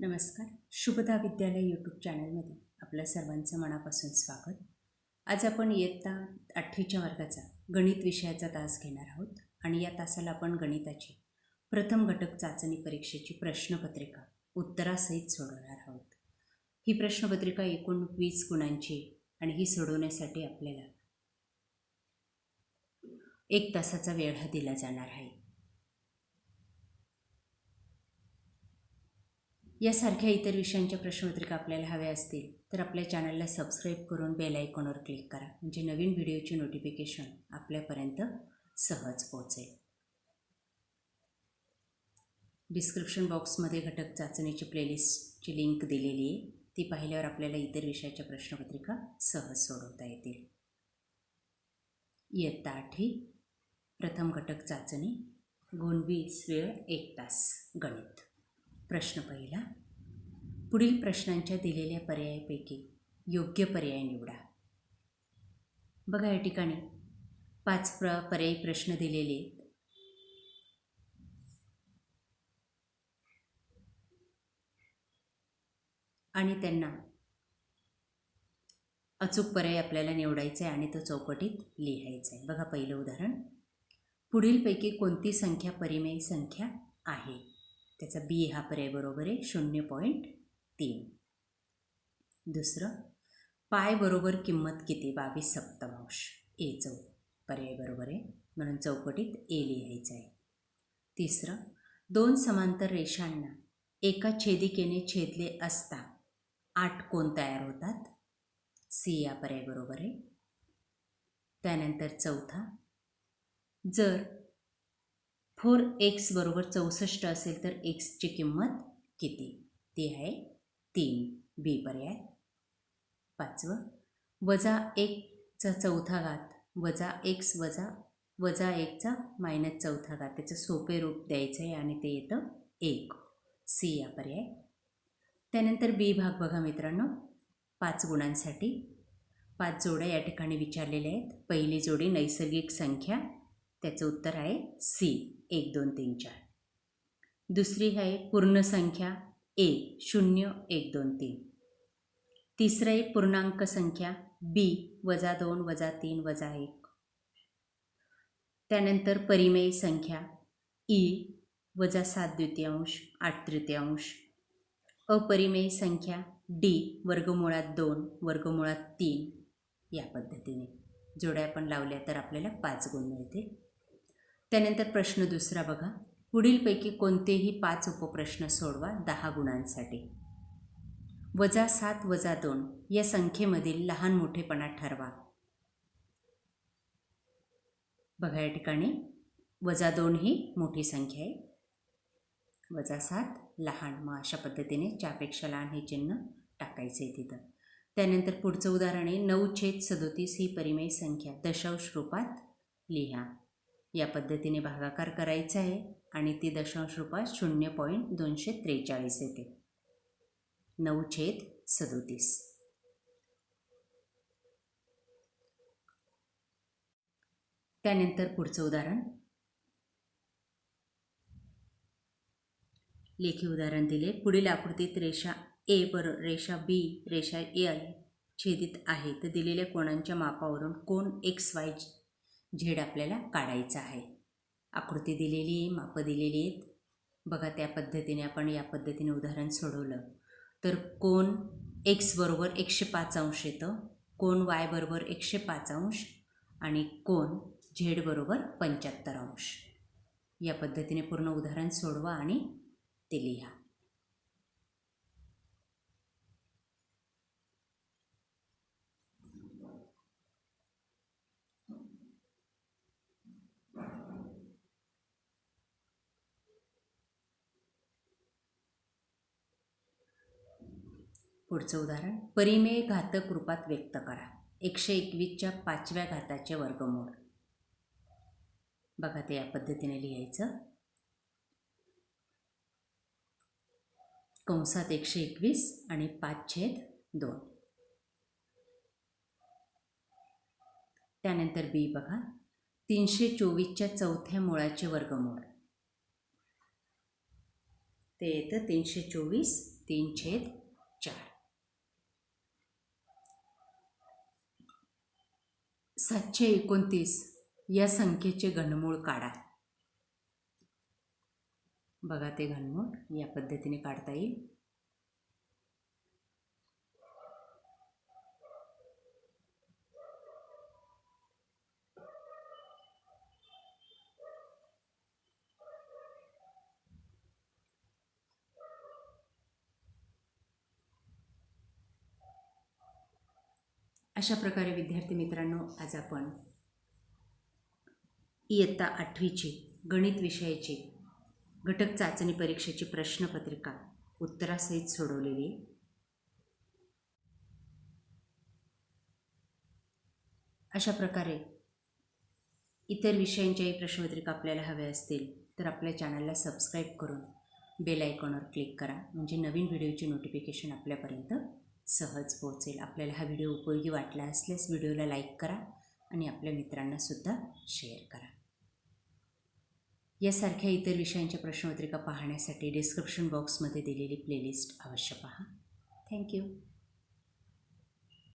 नमस्कार. शुभदा विद्यालय यूट्यूब चॅनलमध्ये आपल्या सर्वांचं मनापासून स्वागत. आज आपण इयत्ता आठवीच्या वर्गाचा गणित विषयाचा तास घेणार आहोत आणि या तासाला आपण गणिताची प्रथम घटक चाचणी परीक्षेची प्रश्नपत्रिका उत्तरासहित सोडवणार आहोत. ही प्रश्नपत्रिका एकूण वीस गुणांची आणि ही सोडवण्यासाठी आपल्याला एक तासाचा वेळ हा दिला जाणार आहे. यासारख्या इतर विषयांच्या प्रश्नपत्रिका आपल्याला हव्या असतील तर आपल्या चॅनलला सबस्क्राईब करून बेल आयकॉनवर क्लिक करा म्हणजे नवीन व्हिडिओची नोटिफिकेशन आपल्यापर्यंत सहज पोहोचेल. डिस्क्रिप्शन बॉक्समध्ये घटक चाचणीची प्लेलिस्टची लिंक दिलेली आहे. ती पाहिल्यावर आपल्याला इतर विषयाच्या प्रश्नपत्रिका सहज सोडवता येतील. इयत्ता आठवी प्रथम घटक चाचणी गुण वेळ एक तास गणित. प्रश्न पहिला. पुढील प्रश्नांच्या दिलेल्या पर्यायापैकी योग्य पर्याय निवडा. बघा या ठिकाणी. पाच प्र पर्यायी प्रश्न दिलेले आहेत. आणि त्यांना अचूक पर्याय आपल्याला निवडायचा आहे आणि तो चौकटीत लिहायचा आहे बघा पहिलं उदाहरण. पुढीलपैकी कोणती संख्या परिमेय संख्या आहे? त्याचा बी हा पर्याय बरोबर आहे शून्य पॉईंट तीन. दुसरं पाय बरोबर किंमत किती? बावीस सप्तमांश. ए चौ पर्याय बरोबर आहे. म्हणून चौकटीत ए लिहायचं आहे. तिसरं दोन समांतर रेषांना एका छेदिकेने छेदले असता आठ कोण तयार होतात? सी या पर्याय बरोबर आहे. त्यानंतर चौथा जर फोर एक्स बरोबर चौसष्ट असेल तर एक्सची किंमत किती? ती आहे तीन. बी पर्याय पाचवं वजा एकचा चौथा घात वजा एक्स वजा वजा एकचा मायनस चौथा घात. त्याचं सोपे रूप द्यायचं आहे आणि ते येतं एक. सी या पर्याय. त्यानंतर बी भाग बघा मित्रांनो. पाच गुणांसाठी पाच जोड्या या ठिकाणी विचारलेल्या आहेत. पहिली जोडी नैसर्गिक संख्या त्याचं उत्तर आहे सी एक दोन तीन चार. दुसरी आहे पूर्ण संख्या ए शून्य एक दोन तीन. तिसरं आहे पूर्णांक संख्या बी वजा दोन वजा तीन वजा एक. त्यानंतर परिमेय संख्या ई वजा सात द्वितीयांश आठ तृतीयांश. अपरिमेय संख्या डी वर्गमुळात दोन वर्गमुळात तीन या पद्धतीने. जोड्या आपण लावल्या तर आपल्याला पाच गुण मिळतील. त्यानंतर प्रश्न दुसरा बघा. पुढीलपैकी कोणतेही पाच उपप्रश्न सोडवा दहा गुणांसाठी. वजा सात वजा दोन या संख्येमधील लहान मोठेपणा ठरवा. बघा या ठिकाणी. वजा दोन ही मोठी संख्या आहे. वजा सात लहान. मग अशा पद्धतीने चारपेक्षा लहान हे चिन्ह टाकायचे आहे तिथं. त्यानंतर पुढचं उदाहरण आहे. नऊ छेद सदोतीस ही परिमेय संख्या. दशांश रूपात लिहा. या पद्धतीने भागाकार करायचा आहे आणि ती दशांश रूपात शून्य पॉईंट दोनशे त्रेचाळीस येते. नऊ छेद सदोतीस. त्यानंतर पुढचं उदाहरण. लेखी उदाहरण दिले. पुढील आकृतीत रेषा ए बर रेषा बी रेषा ए छेदित आहे. तर दिलेल्या कोणांच्या मापावरून कोण एक्स वाय झेड आपल्याला काढायचा आहे. आकृती दिलेली आहे मापं दिलेली आहेत. बघा त्या पद्धतीने आपण या पद्धतीने उदाहरण सोडवलं. तर कोण एक्स बरोबर एकशे पाच अंश येतं कोण वाय बरोबर एकशे पाच अंश आणि कोण झेड बरोबर पंच्याहत्तर अंश. या पद्धतीने पूर्ण उदाहरण सोडवा आणि ते लिहा. पुढचं उदाहरण परिमेय घातक रूपात व्यक्त करा. एकशे एकवीसच्या पाचव्या घाताचे वर्गमूळ. बघा ते या पद्धतीने लिहायचं. कंसात एकशे एकवीस आणि पाच छेद दोन. त्यानंतर बी बघा. तीनशे चोवीसच्या चौथ्या मुळाचे वर्गमूळ. ते येतं तीनशे चोवीस तीन छेद चार. सातशे एकोणतीस या संख्येचे घनमूळ काढा. बघा ते घनमूळ या पद्धतीने काढता येईल. अशा प्रकारे विद्यार्थी मित्रांनो आज आपण इयत्ता आठवीची गणित विषयाची घटक चाचणी परीक्षेची प्रश्नपत्रिका उत्तरासहित सोडवलेली आहे. अशा प्रकारे इतर विषयांच्याही प्रश्नपत्रिका आपल्याला हव्या असतील तर आपल्या चॅनलला सबस्क्राईब करून बेल आयकॉनवर क्लिक करा म्हणजे नवीन व्हिडिओची नोटिफिकेशन आपल्यापर्यंत सहज पोहोचेल. आपल्याला हा व्हिडिओ उपयोगी वाटला असल्यास व्हिडिओला लाईक करा आणि आपल्या मित्रांनासुद्धा शेअर करा. यासारख्या इतर विषयांच्या प्रश्नपत्रिका पाहण्यासाठी डिस्क्रिप्शन बॉक्समध्ये दिलेली प्लेलिस्ट अवश्य पहा. थँक्यू